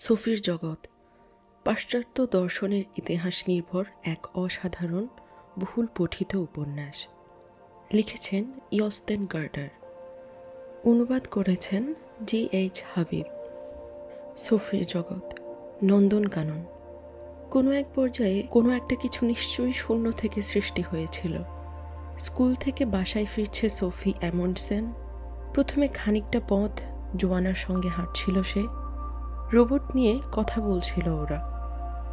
সোফির জগৎ। পাশ্চাত্য দর্শনের ইতিহাস নির্ভর এক অসাধারণ, বহুল পঠিত উপন্যাস। লিখেছেন ইয়স্তেন গার্ডার অনুবাদ করেছেন জি এইচ হাবিব। সোফির জগৎ নন্দনকানন কোনো এক পর্যায়ে কোনো একটা কিছু নিশ্চয়ই শূন্য থেকে সৃষ্টি হয়েছিল। স্কুল থেকে বাসায় ফিরছে সোফি অ্যামন্ডসেন। প্রথমে খানিকটা পথ জোয়ানার সঙ্গে হাঁটছিল সে। রোবট নিয়ে কথা বলছিল ওরা।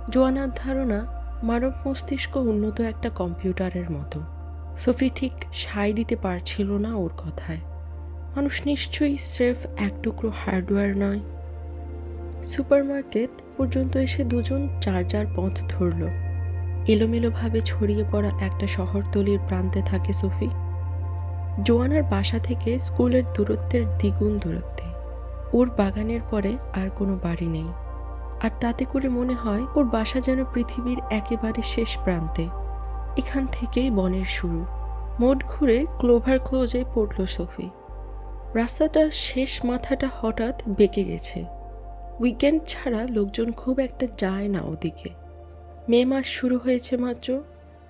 জোয়ানার ধারণা, মানব মস্তিষ্ক উন্নত একটা কম্পিউটারের মতো। সোফি ঠিক সায় দিতে পারছিল না ওর কথায়। মানুষ নিশ্চয়ই স্রেফ এক টুকরো হার্ডওয়্যার নয়। সুপারমার্কেট পর্যন্ত এসে দুজন চার চার পথ ধরল। এলোমেলোভাবে ছড়িয়ে পড়া একটা শহরতলির প্রান্তে থাকে সোফি। জোয়ানার বাসা থেকে স্কুলের দূরত্বের দ্বিগুণ দূরত্বে। ওর বাগানের পরে আর কোনো বাড়ি নেই। আর তাতে করে মনে হয় ওর বাসা যেন পৃথিবীর একেবারে শেষ প্রান্তে। এখান থেকেই বনের শুরু। মোট ঘুরে ক্লোভার ক্লোজে পড়ল সোফি। রাস্তাটার শেষ মাথাটা হঠাৎ বেঁকে গেছে। উইকেন্ড ছাড়া লোকজন খুব একটা যায় না ওদিকে। মে মাস শুরু হয়েছে মাত্র।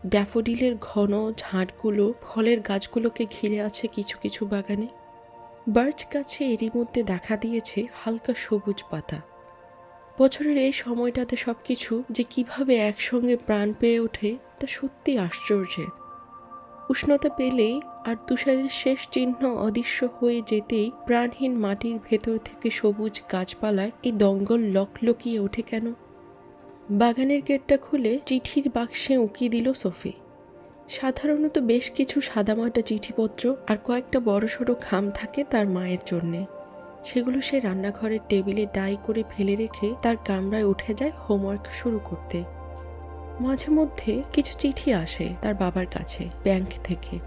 ড্যাফোডিলের ঘন ঝাঁটগুলো ফলের গাছগুলোকে ঘিরে আছে কিছু কিছু বাগানে। বার্চ গাছে এরই মধ্যে দেখা দিয়েছে হালকা সবুজ পাতা। বছরের এই সময়টাতে সব কিছু যে কীভাবে একসঙ্গে প্রাণ পেয়ে ওঠে, তা সত্যি আশ্চর্যের। উষ্ণতা পেলেই আর তুষারের শেষ চিহ্ন অদৃশ্য হয়ে যেতেই প্রাণহীন মাটির ভেতর থেকে সবুজ গাছপালায় এই দঙ্গল লকলকিয়ে ওঠে কেন? বাগানের গেটটা খুলে চিঠির বাক্সে উঁকি দিল সোফি। সাধারণত বেশ কিছু সাদামাটা চিঠিপত্র আর কয়েকটা বড়সড় খাম থাকে তার মায়ের জন্যে। সেগুলো সে রান্নাঘরের টেবিলে ডাই করে ফেলে রেখে তার কামরায় উঠে যায় হোমওয়ার্ক শুরু করতে। মাঝে মধ্যে কিছু চিঠি আসে তার বাবার কাছে, ব্যাংক থেকে।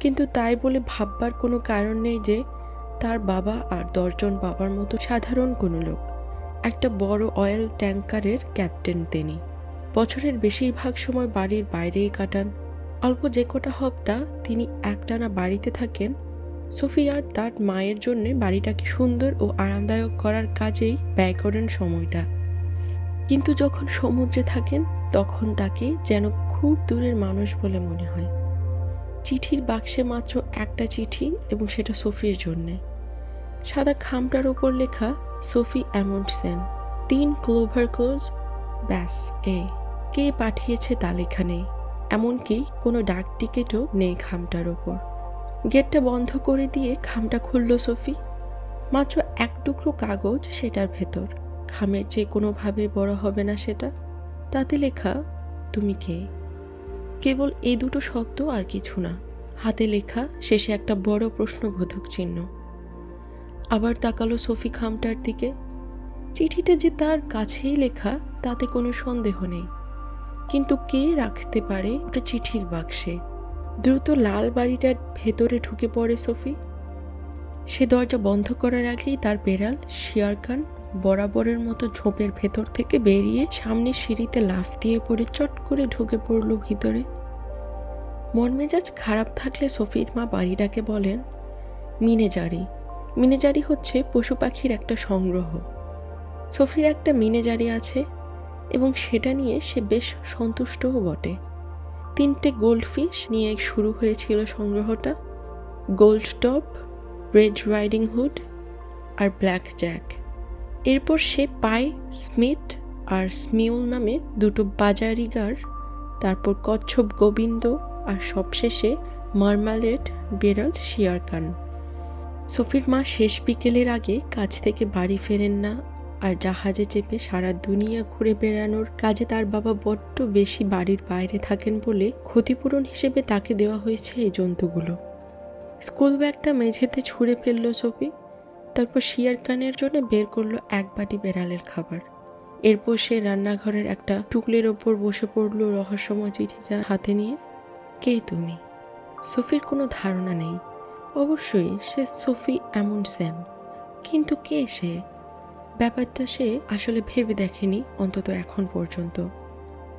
কিন্তু তাই বলে ভাববার কোনো কারণ নেই যে, তার বাবা আর দশজন বাবার মতো সাধারণ কোনো লোক। একটা বড় অয়েল ট্যাঙ্কারের ক্যাপ্টেন তিনি। বছরের বেশিরভাগ সময় বাড়ির বাইরেই কাটান। অল্প যে কটা হপ্তা তিনি একটানা বাড়িতে থাকেন সোফিয়ার তার মায়ের জন্য বাড়িটাকে সুন্দর ও আরামদায়ক করার কাজেই ব্যয় করেন সময়টা। কিন্তু যখন সমুদ্রে থাকেন, তখন তাকে যেন খুব দূরের মানুষ বলে মনে হয়। চিঠির বাক্সে মাত্র একটা চিঠি এবং সেটা সোফির জন্যে। সাদা খামটার ওপর লেখা, সোফি অ্যামন্ডসেন তিন ক্লোভার ক্লোজ, ব্যাস, এ। কে পাঠিয়েছে তা লেখা নেই। এমনকি কোনো ডাক টিকিটও নেই খামটার ওপর। গেটটা বন্ধ করে দিয়ে খামটা খুলল সোফি। মাত্র এক টুকরো কাগজ সেটার ভেতর। খামের যে কোনোভাবে বড় হবে না সেটা। তাতে লেখা, তুমি কে? কেবল এই দুটো শব্দ আর কিছু না। হাতে লেখা, শেষে একটা বড় প্রশ্নবোধক চিহ্ন। আবার তাকালো সোফি খামটার দিকে। চিঠিটা যে তার কাছেই লেখা, তাতে কোনো সন্দেহ নেই। কিন্তু কে রাখতে পারে ওটা চিঠির বাক্সে? দ্রুত লাল বাড়িটার ভেতরে ঢুকে পড়ে সোফি। সে দরজা বন্ধ করার আগেই তার বেড়াল, শিয়ার খান, বরাবরের মতো ঝোপের ভেতর থেকে বেরিয়ে সামনের সিঁড়িতে লাফ দিয়ে পড়ে চট করে ঢুকে পড়ল ভিতরে। মন মেজাজ খারাপ থাকলে সফির মা বাড়িটাকে বলেন, মিনেজারি। মিনেজারি হচ্ছে পশু পাখির একটা সংগ্রহ। সফির একটা মিনেজারি আছে এবং সেটা নিয়ে সে বেশ সন্তুষ্টও বটে। তিনটে গোল্ডফিশ নিয়ে শুরু হয়েছিল সংগ্রহটা। Gold top red riding hood আর ব্ল্যাক জ্যাক এরপর সে পায় স্মিথ আর স্মিউল নামে দুটো বাজারিগার তারপর কচ্ছপ গোবিন্দ আর সবশেষে মার্মালেট বেড়াল শিয়ারকান সফির মা শেষ বিকেলের আগে কাজ থেকে বাড়ি ফেরেন না আর জাহাজে চেপে সারা দুনিয়া ঘুরে বেড়ানোর কাজে তার বাবা বড্ড বেশি বাড়ির বাইরে থাকেন বলে ক্ষতিপূরণ হিসেবে তাকে দেওয়া হয়েছে এই জন্তুগুলো। স্কুল ব্যাগটা মেঝেতে ছুঁড়ে ফেলল সফি, তারপর শিয়ার কানের জন্য বের করল এক বাটি বেড়ালের খাবার। এরপর সে রান্নাঘরের একটা টুকলের ওপর বসে পড়ল রহস্যময় চিঠিটা হাতে নিয়ে, কে তুমি? সোফির কোনো ধারণা নেই। অবশ্যই সে সোফি এমন সেন, কিন্তু কে সে? ব্যাপারটা সে আসলে ভেবে দেখেনি, অন্তত এখন পর্যন্ত।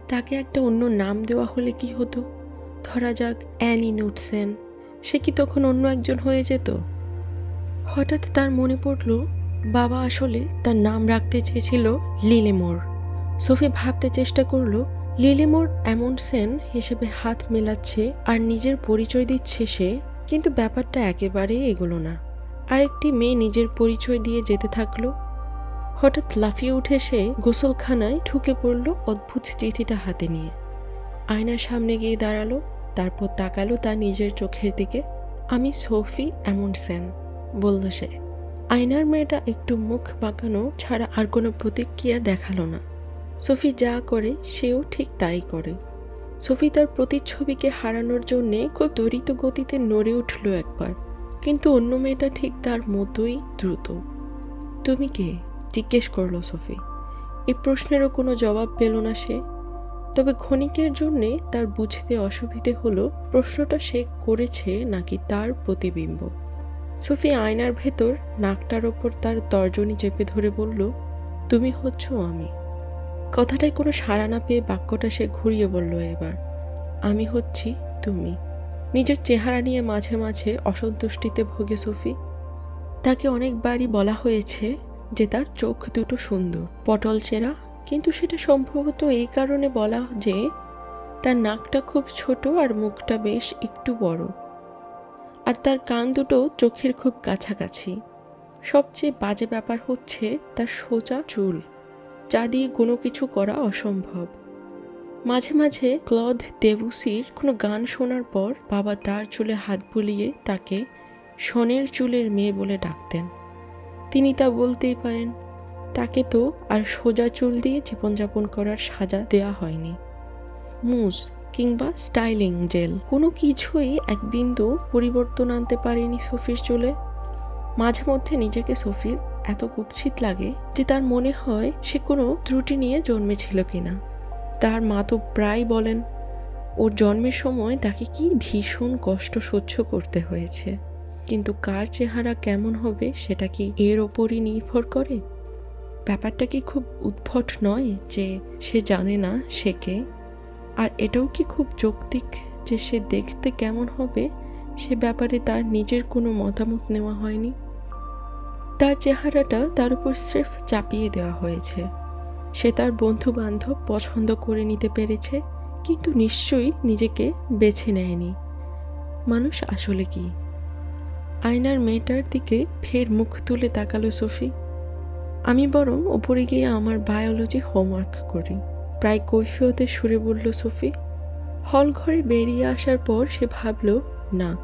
তাকে একটা অন্য নাম দেওয়া হলে কি হতো? ধরা যাক, অ্যানি নোটসেন। সে কি তখন অন্য একজন হয়ে যেত? হঠাৎ তার মনে পড়ল, বাবা আসলে তার নাম রাখতে চেয়েছিল লিলেমোর। সোফি ভাবতে চেষ্টা করল, লিলিমোর এমন সেন হিসেবে হাত মেলাচ্ছে আর নিজের পরিচয় দিচ্ছে সে, কিন্তু ব্যাপারটা একেবারেই এগুলো না। আরেকটি মেয়ে নিজের পরিচয় দিয়ে যেতে থাকল হঠাৎ লাফিয়ে উঠে সে গোসলখানায় ঢুকে পড়ল অদ্ভুত চিঠিটা হাতে নিয়ে। আয়নার সামনে গিয়ে দাঁড়াল, তারপর তাকালো তার নিজের চোখের দিকে। আমি সোফি এমন সেন, বলল সে। আয়নার মেয়েটা একটু মুখ বাঁকানো ছাড়া আর কোনো প্রতিক্রিয়া দেখাল না। সোফি যা করে, সেও ঠিক তাই করে। সোফি তার প্রতিচ্ছবিকে হারানোর জন্যে খুব ত্বরিত গতিতে নড়ে উঠল একবার। কিন্তু অন্য মেয়েটা ঠিক তার মতোই দ্রুত। তুমি কে? জিজ্ঞেস করল সোফি। এই প্রশ্নেরও কোনো জবাব পেল না সে। তবে ক্ষণিকের জন্যে তার বুঝতে অসুবিধে হলো, প্রশ্নটা সে করেছে নাকি তার প্রতিবিম্ব। সোফি আয়নার ভেতর নাকটার ওপর তার তর্জনী চেপে ধরে বলল, তুমি হচ্ছ আমি। কথাটায় কোনো সাড়া না পেয়ে বাক্যটা সে ঘুরিয়ে বলল এবার, আমি হচ্ছি তুমি। নিজের চেহারা নিয়ে মাঝে মাঝে অসন্তুষ্টিতে ভোগে সোফি। তাকে অনেকবারই বলা হয়েছে যে তার চোখ দুটো সুন্দর, পটল চেরা। কিন্তু সেটা সম্ভবত এই কারণে বলা যে তার নাকটা খুব ছোট আর মুখটা বেশ একটু বড়। আর তার কান দুটো চোখের খুব কাছাকাছি। সবচেয়ে বাজে ব্যাপার হচ্ছে তার সোজা চুল, যা দিয়ে কোনো কিছু করা অসম্ভব। মাঝে মাঝে ক্লদ দেবুসির কোনো গান শোনার পর বাবা তার চুলে হাত বুলিয়ে তাকে সনের চুলের মেয়ে বলে ডাকতেন। তিনি তা বলতেই পারেন। তাকে তো আর সোজা চুল দিয়ে জীবনযাপন করার সাজা দেয়া হয়নি। মুস কিংবা স্টাইলিং জেল কোনো কিছুই এক বিন্দু পরিবর্তন আনতে পারেনি সফির চুলে। মাঝে মধ্যে নিজেকে সফির এত কুৎসিত লাগে যে তার মনে হয় সে কোনো ত্রুটি নিয়ে জন্মেছিল কিনা। তার মা তো প্রায় বলেন, ওর জন্মের সময় তাকে কি ভীষণ কষ্ট সহ্য করতে হয়েছে। কিন্তু কার চেহারা কেমন হবে সেটা কি এর ওপরই নির্ভর করে? ব্যাপারটা কি খুব উদ্ভট নয় যে সে জানে না সে কে? আর এটাও কি খুব যৌক্তিক যে সে দেখতে কেমন হবে? সে ব্যাপারে তার নিজের কোনো মতামত নেওয়া হয়নি। তার চেহারাটা তার উপর স্রেফ চাপিয়ে দেওয়া হয়েছে। সে তার বন্ধু বান্ধব পছন্দ করে নিতে পেরেছে, কিন্তু নিশ্চয়ই নিজেকে বেছে নেয়নি। মানুষ আসলে কি? আয়নার মেয়েটার দিকে ফের মুখ তুলে তাকালো সোফি। আমি বরং ওপরে গিয়ে আমার বায়োলজি হোমওয়ার্ক করি। প্রায় কৈফিয়তে সুরে বলল সোফি, হল ঘরে বেরিয়ে আসার পর সে ভাবল, না,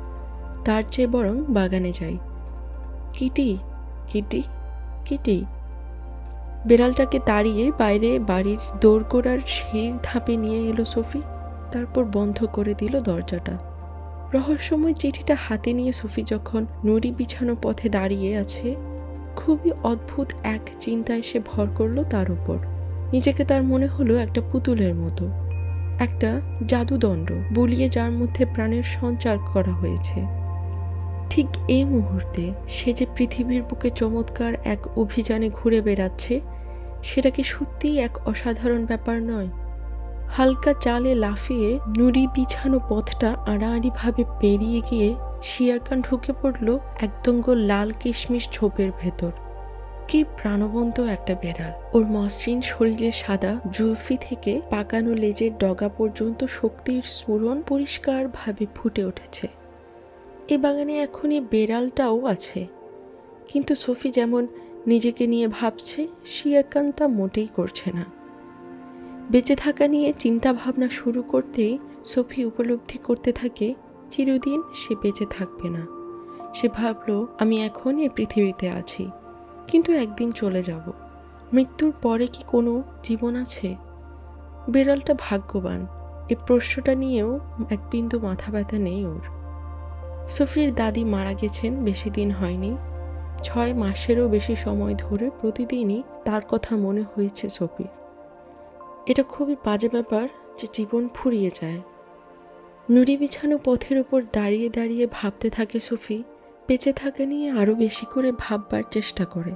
তার চেয়ে বরং বাগানে যাই। Kitty Kitty Kitty. বেড়ালটাকে তাড়িয়ে বাইরে বাড়ির দোরগোড়ার সিঁড়ির ধাপে নিয়ে এলো সোফি, তারপর বন্ধ করে দিল দরজাটা। রহস্যময় চিঠিটা হাতে নিয়ে সোফি যখন নুড়ি বিছানো পথে দাঁড়িয়ে আছে, খুবই অদ্ভুত এক চিন্তায় সে ভর করল তার উপর। নিজেকে তার মনে হলো একটা পুতুলের মতো, একটা জাদুদণ্ড বলিয়ে যার মধ্যে প্রাণের সঞ্চার করা হয়েছে। ঠিক এই মুহূর্তে সে যে পৃথিবীর বুকে চমৎকার এক অভিযানে ঘুরে বেড়াচ্ছে, সেটা কি সত্যিই এক অসাধারণ ব্যাপার নয়? হালকা চালে লাফিয়ে নুড়ি বিছানো পথটা আড়াআড়িভাবে পেরিয়ে গিয়ে শিয়ারকান ঢুকে পড়ল একদঙ্গ লাল কিশমিশ ঝোপের ভেতর। কি প্রাণবন্ত একটা বেড়াল। ওর মসৃণ শরীরে সাদা জুলফি থেকে পাকানো লেজের ডগা পর্যন্ত শক্তির স্ফুরণ পরিষ্কারভাবে ফুটে উঠেছে। এ বাগানে এখন এই বেড়ালটাও আছে। কিন্তু সোফি যেমন নিজেকে নিয়ে ভাবছে শিয়ারকান তা মোটেই করছে না। বেঁচে থাকা নিয়ে চিন্তা ভাবনা শুরু করতেই সোফি উপলব্ধি করতে থাকে, চিরদিন সে বেঁচে থাকবে না। সে ভাবল, আমি এখন এ পৃথিবীতে আছি, কিন্তু একদিন চলে যাব। মৃত্যুর পরে কি কোনো জীবন আছে? বেড়ালটা ভাগ্যবান, এ প্রশ্নটা নিয়েও এক বিন্দু মাথা ব্যথা নেই ওর। সোফির দাদি মারা গেছেন, বেশি দিন হয়নি। ছয় মাসেরও বেশি সময় ধরে প্রতিদিনই তার কথা মনে হয়েছে সোফির। এটা খুবই বাজে ব্যাপার যে জীবন ফুরিয়ে যায়। নুড়ি বিছানো পথের উপর দাঁড়িয়ে দাঁড়িয়ে ভাবতে থাকে সুফি, বেঁচে থাকা নিয়ে আরও বেশি করে ভাববার চেষ্টা করে।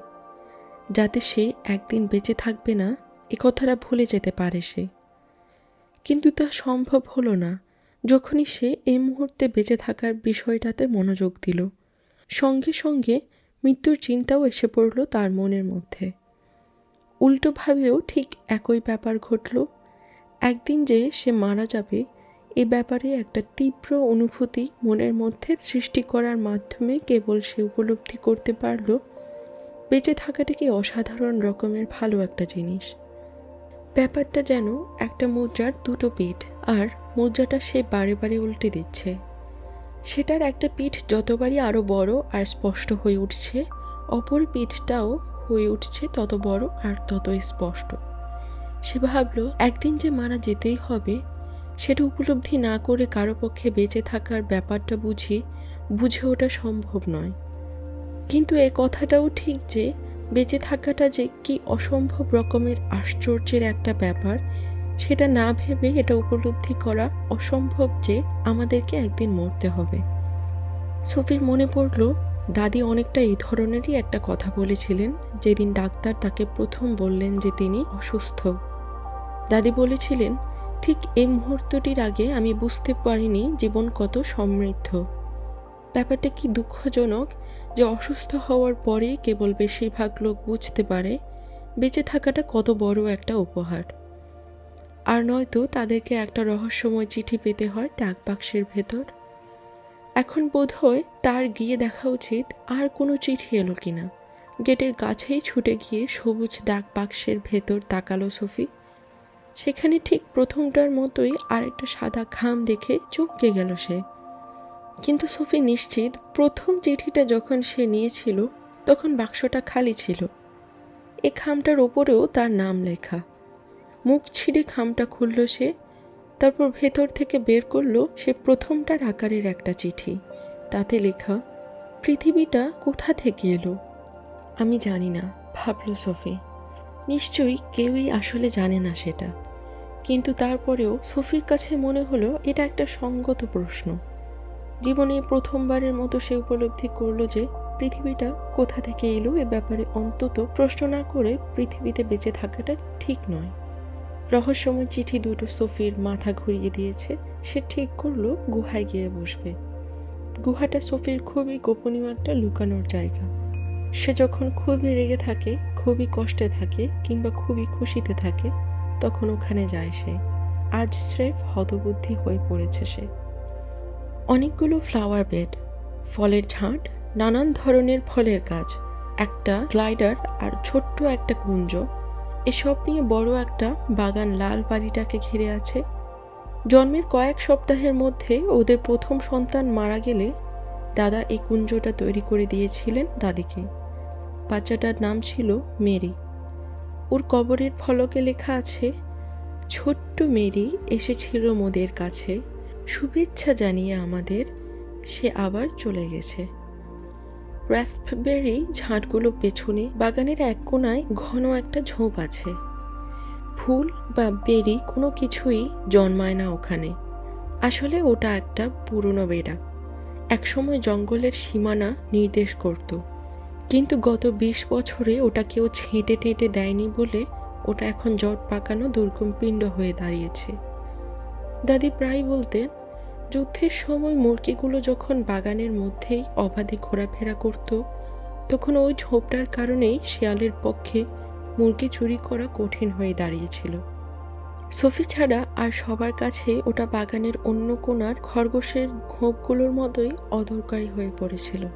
যাতে সে একদিন বেঁচে থাকবে না, এ কথাটা ভুলে যেতে পারে সে। কিন্তু তা সম্ভব হলো না। যখনই সে এই মুহূর্তে বেঁচে থাকার বিষয়টাতে মনোযোগ দিল। সঙ্গে সঙ্গে মৃত্যুর চিন্তাও এসে পড়ল তার মনের মধ্যে। উল্টোভাবেও ঠিক একই ব্যাপার ঘটল। একদিন যে সে মারা যাবে, এ ব্যাপারে একটা তীব্র অনুভূতি মনের মধ্যে সৃষ্টি করার মাধ্যমে কেবল সে উপলব্ধি করতে পারল, বেঁচে থাকাটা কি অসাধারণ রকমের ভালো একটা জিনিস। ব্যাপারটা যেন একটা মুদ্রার দুটো পিঠ, আর মুদ্রাটা সে বারে বারে উল্টে দিচ্ছে। সেটার একটা পিঠ যতবারই আরও বড় আর স্পষ্ট হয়ে উঠছে, অপর পিঠটাও হয়ে উঠছে তত বড় আর তত স্পষ্ট। সে ভাবল, একদিন যে মারা যেতেই হবে, সেটা উপলব্ধি না করে কারও পক্ষে বেঁচে থাকার ব্যাপারটা বুঝি, বুঝে ওটা সম্ভব নয়। কিন্তু এ কথাটাও ঠিক যে, বেঁচে থাকাটা যে কি অসম্ভব রকমের আশ্চর্যের একটা ব্যাপার, সেটা না ভেবে এটা উপলব্ধি করা অসম্ভব যে আমাদেরকে একদিন মরতে হবে। সোফির মনে পড়ল দাদি অনেকটা এই ধরনেরই একটা কথা বলেছিলেন, যেদিন ডাক্তার তাকে প্রথম বললেন যে তিনি অসুস্থ। দাদি বলেছিলেন, ঠিক এই মুহূর্তটির আগে আমি বুঝতে পারিনি জীবন কত সমৃদ্ধ। ব্যাপারটা কি দুঃখজনক যে অসুস্থ হওয়ার পরেই কেবল বেশিরভাগ লোক বুঝতে পারে, বেঁচে থাকাটা কত বড় একটা উপহার। আর নয়তো তাদেরকে একটা রহস্যময় চিঠি পেতে হয় ডাক বাক্সের ভেতর। এখন বোধ হয় তার গিয়ে দেখা উচিত আর কোনো চিঠি এলো কিনা গেটের কাছেই ছুটে গিয়ে সবুজ ডাক বাক্সের ভেতর তাকালো সফি। সেখানে ঠিক প্রথমটার মতোই আরেকটা সাদা খাম দেখে চমকে গেল সে। কিন্তু সফি নিশ্চিত প্রথম চিঠিটা যখন সে নিয়েছিল, তখন বাক্সটা খালি ছিল। এ খামটার ওপরেও তার নাম লেখা। মুখ ছিঁড়ে খামটা খুলল সে তারপর ভেতর থেকে বের করল সে প্রথমটার আকারের একটা চিঠি। তাতে লেখা, পৃথিবীটা কোথা থেকে এলো? আমি জানি না, ভাবল সফি। নিশ্চয়ই কেউই আসলে জানে না সেটা। কিন্তু তারপরেও সফির কাছে মনে হলো এটা একটা সঙ্গত প্রশ্ন। জীবনে প্রথমবারের মতো সে উপলব্ধি করল যে পৃথিবীটা কোথা থেকে এলো এ ব্যাপারে অন্তত প্রশ্ন না করে পৃথিবীতে বেঁচে থাকাটা ঠিক নয়। রহস্যময় চিঠি দুটো সোফির মাথা ঘুরিয়ে দিয়েছে। সে ঠিক করল, গুহায় গিয়ে বসবে। গুহাটা সোফির খুবই গোপনীয় একটা লুকানোর জায়গা। সে যখন খুবই রেগে থাকে, খুবই কষ্টে থাকে কিংবা খুবই খুশিতে থাকে, তখন ওখানে যায় সে। আজ স্রেফ হতবুদ্ধি হয়ে পড়েছে সে। অনেকগুলো ফ্লাওয়ার বেড ফলের ঝাঁট, নানান ধরনের ফলের গাছ, একটা গ্লাইডার আর ছোট্ট একটা কুঞ্জ এসব নিয়ে বড় একটা বাগান লাল বাড়িটাকে ঘিরে আছে। জন্মের কয়েক সপ্তাহের মধ্যে ওদের প্রথম সন্তান মারা গেলে দাদা এই কুঞ্জটা তৈরি করে দিয়েছিলেন দাদিকে। বাচ্চাটার নাম ছিল মেরি। ওর কবরের ফলকে লেখা আছে, ছোট্ট মেরি এসেছিল মোদের কাছে। শুভেচ্ছা জানিয়ে আমাদের সে আবার চলে গেছে। রাস্পবেরি ঝাঁটগুলো পেছনে বাগানের এক কোনায় ঘন একটা ঝোপ আছে। ফুল বা বেরি কোনো কিছুই জন্মায় না ওখানে। আসলে ওটা একটা পুরনো বেড়া। একসময় জঙ্গলের সীমানা নির্দেশ করত। কিন্তু গত বিশ বছরে ওটা কেউ ছেঁটে টেঁটে দেয়নি বলে ওটা এখন জট পাকানো দুর্গম পিণ্ড হয়ে দাঁড়িয়েছে। দাদি প্রায় বলতেন যুদ্ধের সময় মুরগিগুলো যখন বাগানের মধ্যেই অবাধে ঘোরাফেরা করত, তখন ওই ঝোপটার কারণেই শেয়ালের পক্ষে মুরগি চুরি করা কঠিন হয়ে দাঁড়িয়েছিল। সফি ছাড়া আর সবার কাছে ওটা বাগানের অন্য কোনার খরগোশের ঘোপগুলোর মতোই অদরকারী হয়ে পড়েছিল।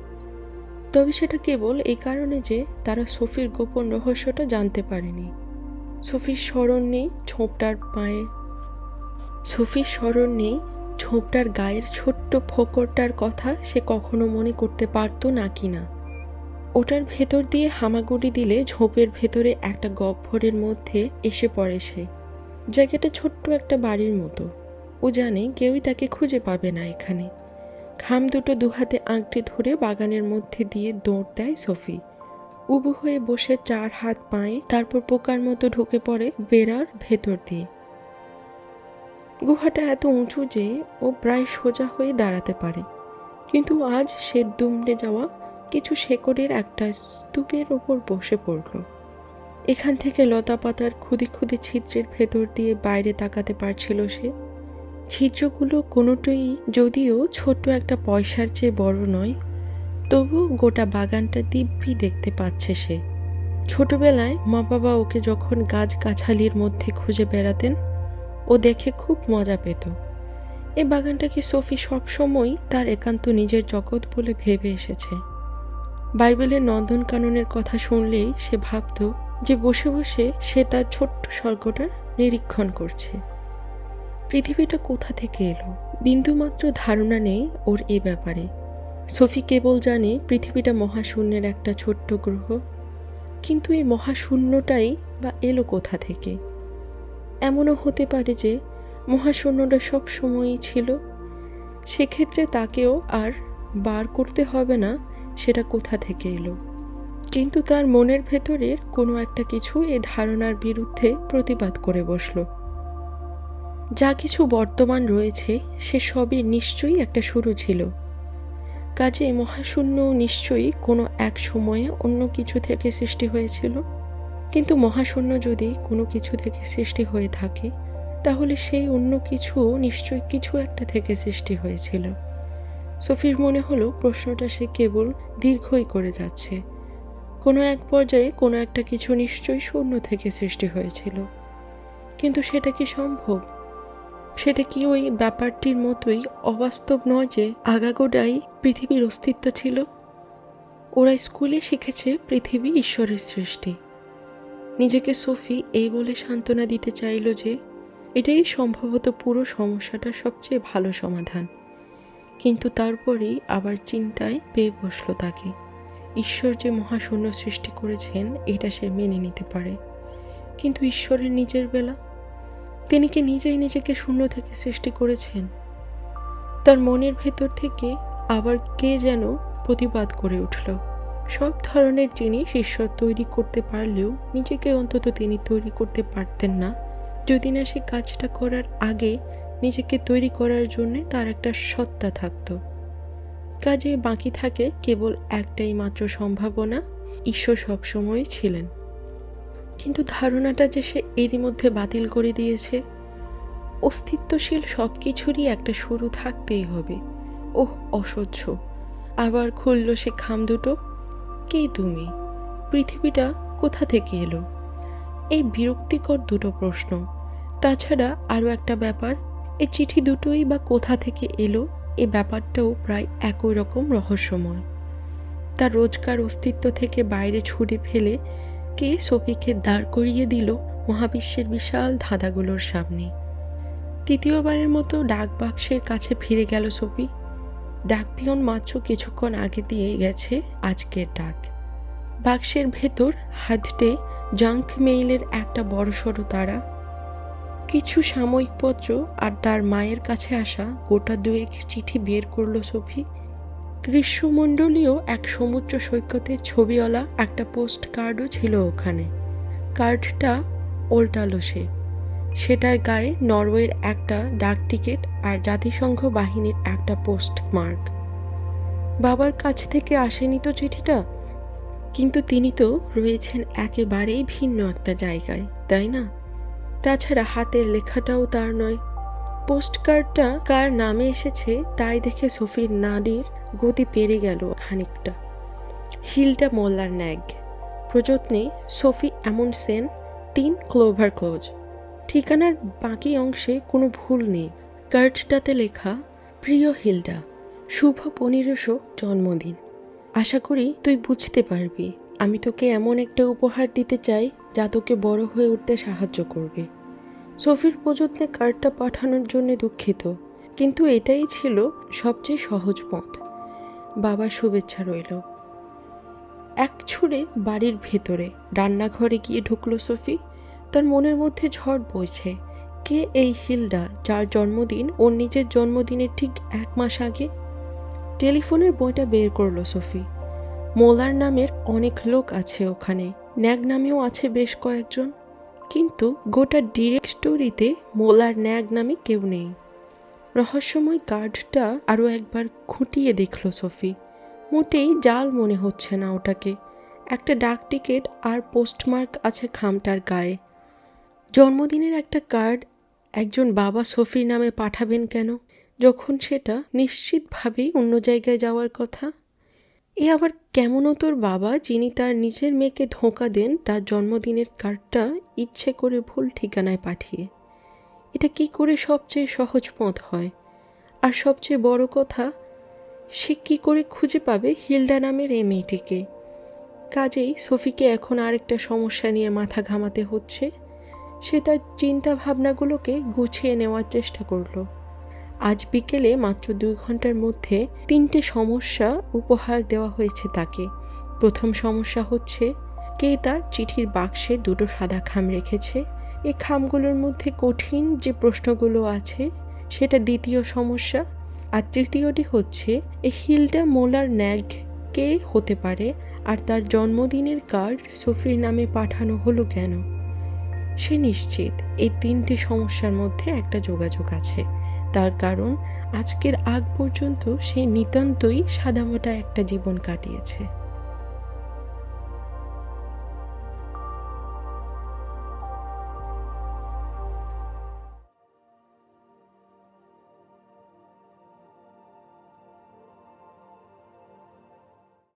তবে সেটা কেবল এই কারণে যে তারা সফির গোপন রহস্যটা জানতে পারেনি। সফির স্মরণ নেই ঝোপটার পায়ে। সফির স্মরণ নেই ঝোপটার গায়ের ছোট্ট ফোকরটার কথা সে কখনো মনে করতে পারতো না কি না ওটার ভেতর দিয়ে হামাগুড়ি দিলে ঝোপের ভেতরে একটা গহ্বরের মধ্যে এসে পড়ে সে। জায়গাটা ছোট্ট একটা বাড়ির মতো। ও জানে কেউই তাকে খুঁজে পাবে না এখানে। খাম দুটো দুহাতে আংটি ধরে বাগানের মধ্যে দিয়ে দৌড় দেয় সফি। উবু হয়ে বসে চার হাত পায়ে, তারপর পোকার মতো ঢুকে পড়ে বেড়ার ভেতর দিয়ে। গুহাটা এত উঁচু যে ও প্রায় সোজা হয়ে দাঁড়াতে পারে। কিন্তু আজ সে দুমড়ে যাওয়া কিছু শেকড়ের একটা স্তূপের ওপর বসে পড়ল। এখান থেকে লতা পাতার খুদি খুদি ছিদ্রের ভেতর দিয়ে বাইরে তাকাতে পারছিল সে। ছিদ্রগুলো কোনোটাই যদিও ছোট্ট একটা পয়সার চেয়ে বড় নয় তবু গোটা বাগানটা দিব্যি দেখতে পাচ্ছে সে। ছোটবেলায় মা বাবা ওকে যখন গাছ গাছালির মধ্যে খুঁজে বেড়াতেন ও দেখে খুব মজা পেত। এ বাগানটাকে সোফি সবসময়ই তার একান্ত নিজের জগৎ বলে ভেবে এসেছে। বাইবেলের নন্দনকাননের কথা শুনলেই সে ভাবত যে বসে বসে সে তার ছোট্ট স্বর্গটা নিরীক্ষণ করছে। পৃথিবীটা কোথা থেকে এলো? বিন্দুমাত্র ধারণা নেই ওর এ ব্যাপারে। সোফি কেবল জানে পৃথিবীটা মহাশূন্যের একটা ছোট্ট গ্রহ। কিন্তু এই মহাশূন্যটাই বা এলো কোথা থেকে? এমনও হতে পারে যে মহাশূন্যটা সব সময়ই ছিল। সেক্ষেত্রে তাকেও আর বার করতে হবে না, সেটা কোথা থেকে এলো? কিন্তু তার মনের ভেতরের কোনো একটা কিছু এ ধারণার বিরুদ্ধে প্রতিবাদ করে বসল। যা কিছু বর্তমান রয়েছে, সে সবই নিশ্চয়ই একটা শুরু ছিল। কাজে মহাশূন্য নিশ্চয়ই কোনো এক সময়ে অন্য কিছু থেকে সৃষ্টি হয়েছিল। কিন্তু মহাশূন্য যদি কোনো কিছু থেকে সৃষ্টি হয়ে থাকে, তাহলে সেই অন্য কিছু নিশ্চয়ই কিছু একটা থেকে সৃষ্টি হয়েছিল। সফির মনে হলো প্রশ্নটা সে কেবল দীর্ঘই করে যাচ্ছে। কোনো এক পর্যায়ে কোনো একটা কিছু নিশ্চয়ই শূন্য থেকে সৃষ্টি হয়েছিল। কিন্তু সেটা কি সম্ভব? সেটা কি ওই ব্যাপারটির মতোই অবাস্তব নয় যে আগাগোড়াই পৃথিবীর অস্তিত্ব ছিল? ওরা স্কুলে শিখেছে পৃথিবী ঈশ্বরের সৃষ্টি। নিজেকে সোফি এই বলে সান্ত্বনা দিতে চাইল যে, এটাই সম্ভবত পুরো সমস্যাটার সবচেয়ে ভালো সমাধান। কিন্তু তারপরেই আবার চিন্তায় পেয়ে বসল তাকে। ঈশ্বর যে মহাশূন্য সৃষ্টি করেছেন, এটা সে মেনে নিতে পারে। কিন্তু ঈশ্বরের নিজের বেলা? তিনি কি নিজেই নিজেকে শূন্য থেকে সৃষ্টি করেছেন? তার মনের ভেতর থেকে আবার কে যেন প্রতিবাদ করে উঠল। সব ধরনের জিনিস ঈশ্বর তৈরি করতে পারলেও নিজেকে অন্তত তিনি তৈরি করতে পারতেন না। যদি না সে কাজটা করার আগে নিজেকে তৈরি করার জন্যে তার একটা সত্তা থাকতো। কাজে বাকি থাকে কেবল একটাই মাত্র সম্ভাবনা, ঈশ্বর সবসময়ই ছিলেন। কিন্তু ধারণাটা যে সে এরই মধ্যে বাতিল করে দিয়েছে, অস্তিত্বশীল সব কিছুরই একটা শুরু থাকতেই হবে। ওহ, অসহ্য। আবার খুলল সে খাম দুটো কে তুমি? পৃথিবীটা কোথা থেকে এলো? এই বিরক্তিকর দুটো প্রশ্ন। তাছাড়া আরও একটা ব্যাপার এই চিঠি দুটোই বা কোথা থেকে এলো, এ ব্যাপারটাও প্রায় একই রকম রহস্যময়। তার রোজকার অস্তিত্ব থেকে বাইরে ছুড়ে ফেলে কে সফিকে দাঁড় করিয়ে দিল মহাবিশ্বের বিশাল ধাঁধাগুলোর সামনে? তৃতীয়বারের মতো ডাক বাক্সের কাছে ফিরে গেল সফি ডাকপিয়ন মাত্র কিছুক্ষণ আগে দিয়ে গেছে আজকের ডাক। বাক্সের ভেতর হাতটে জাঙ্ক মেইলের একটা বড়সড় তারা। কিছু সাময়িক পত্র আর তার মায়ের কাছে আসা গোটা দুয়েক চিঠি বের করল সফি। গ্রীষ্মমণ্ডলীয় এক সমুদ্র সৈকতের ছবিওয়ালা একটা পোস্ট কার্ডও ছিল ওখানে। কার্ডটা ওল্টালো সে। সেটার গায়ে নরওয়ের একটা ডাক টিকিট আর জাতিসংঘ বাহিনীর একটা পোস্ট মার্ক বাবার কাছ থেকে আসেনি তো চিঠিটা? কিন্তু তিনি তো রয়েছেন একেবারেই ভিন্ন একটা জায়গায়, তাই না? তাছাড়া হাতের লেখাটাও তার নয়। পোস্ট কার্ডটা কার নামে এসেছে তাই দেখে সফির নারীর গতি পেরে গেল খানিকটা। হিলটা মোল্লার ন্যাগ। প্রযত্নে সফি এমন সেন, তিন ক্লোভার ক্লোজ। ঠিকানার বাকি অংশে কোনো ভুল নেই। কার্ডটাতে লেখা, প্রিয় হিলডা, শুভ পনেরোশো জন্মদিন। আশা করি তুই বুঝতে পারবি, আমি তোকে এমন একটা উপহার দিতে চাই যা তোকে বড় হয়ে উঠতে সাহায্য করবে। সফির প্রযত্নে কার্ডটা পাঠানোর জন্য দুঃখিত, কিন্তু এটাই ছিল সবচেয়ে সহজ পথ। বাবার শুভেচ্ছা রইল। এক ছুঁড়ে বাড়ির ভেতরে, রান্নাঘরে গিয়ে ঢুকলো সফি। তার মনের মধ্যে ঝড় বইছে। কে এই হিলডা যার জন্মদিন ওর নিজের জন্মদিনের ঠিক এক মাস আগে? টেলিফোনের বইটা বের করল সফি। মোলার নামের অনেক লোক আছে ওখানে। ন্যাগ নামেও আছে বেশ কয়েকজন। কিন্তু গোটা ডিরেক্ট স্টোরিতে মোলার ন্যাগ নামে কেউ নেই। রহস্যময় কার্ডটা আরও একবার খুঁটিয়ে দেখল সফি। মোটেই জাল মনে হচ্ছে না ওটাকে। একটা ডাক টিকিট আর পোস্টমার্ক আছে খামটার গায়ে। জন্মদিনের একটা কার্ড একজন বাবা সফির নামে পাঠাবেন কেন? যখন সেটা নিশ্চিতভাবেই অন্য জায়গায় যাওয়ার কথা। এ আবার কেমনও তোর বাবা যিনি তার নিজের মেয়েকে ধোঁকা দেন তার জন্মদিনের কার্ডটা ইচ্ছে করে ভুল ঠিকানায় পাঠিয়ে। এটা কি করে সবচেয়ে সহজ পথ হয়? আর সবচেয়ে বড় কথা, সে কি করে খুঁজে পাবে হিলডা নামের এই মেয়েটিকে? কাজেই সফিকে এখন আরেকটা সমস্যা নিয়ে মাথা ঘামাতে হচ্ছে। সে তার চিন্তা ভাবনাগুলোকে গুছিয়ে নেওয়ার চেষ্টা করল। আজ বিকেলে মাত্র দুই ঘণ্টার মধ্যে তিনটে সমস্যা উপহার দেওয়া হয়েছে তাকে। প্রথম সমস্যা হচ্ছে, কে তার চিঠির বাক্সে দুটো সাদা খাম রেখেছে? এই খামগুলোর মধ্যে কঠিন যে প্রশ্নগুলো আছে, সেটা দ্বিতীয় সমস্যা। আর তৃতীয়টি হচ্ছে এই হিলডা মোলার ন্যাগ কে হতে পারে? আর তার জন্মদিনের কার্ড সোফির নামে পাঠানো হলো কেন? সে নিশ্চিত এই তিনটি সমস্যার মধ্যে একটা যোগাযোগ আছে। তার কারণ, আজকের আগ পর্যন্ত সে নিতান্তই সাদামাটা একটা জীবন কাটিয়েছে।